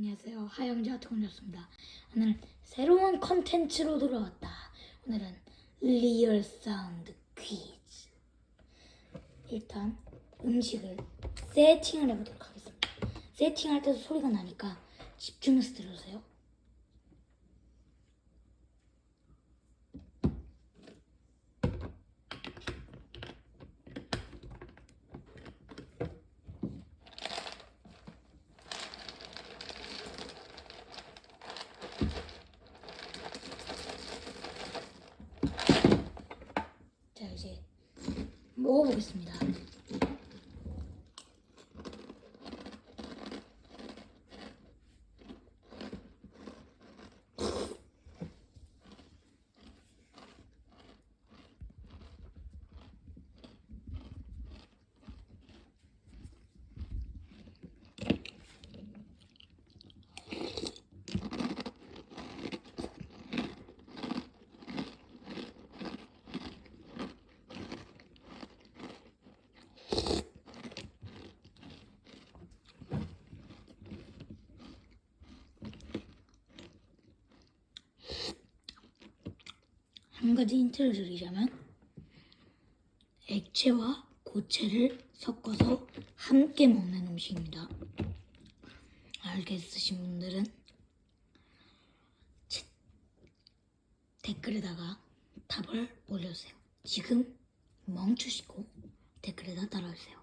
안녕하세요. 하영자 통이었습니다. 오늘은 새로운 컨텐츠로 돌아왔다. 오늘은 리얼 사운드 퀴즈. 일단 음식을 세팅을 해보도록 하겠습니다. 세팅할 때도 소리가 나니까 집중해서 들으세요. 자 이제 먹어보겠습니다. 한 가지 힌트를 드리자면 액체와 고체를 섞어서 함께 먹는 음식입니다. 알겠으신 분들은 제- 댓글에다가 답을 올려주세요. 지금 멈추시고 댓글에다 달아주세요.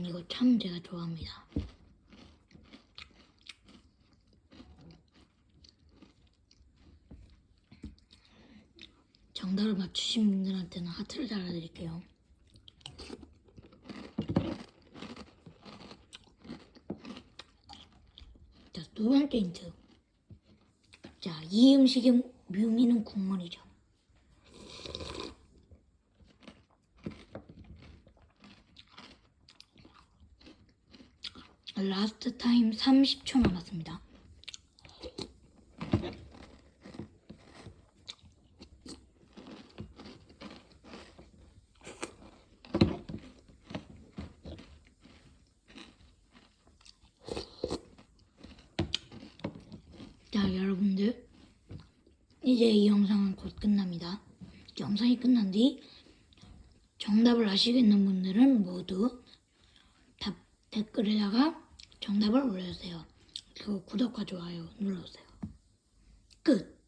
음, 이거 참 제가 좋아합니다. 정답을 맞추신 분들한테는 하트를 달아드릴게요. 자, 두 번째 힌트. 자, 이 음식의 묘미는 국물이죠. 라스트 타임 30초 남았습니다. 자, 여러분들. 이제 이 영상은 곧 끝납니다. 영상이 끝난 뒤 정답을 아시겠는 분들은 모두 답, 댓글에다가 정답을 올려주세요. 그리고 구독과 좋아요 눌러주세요. 끝!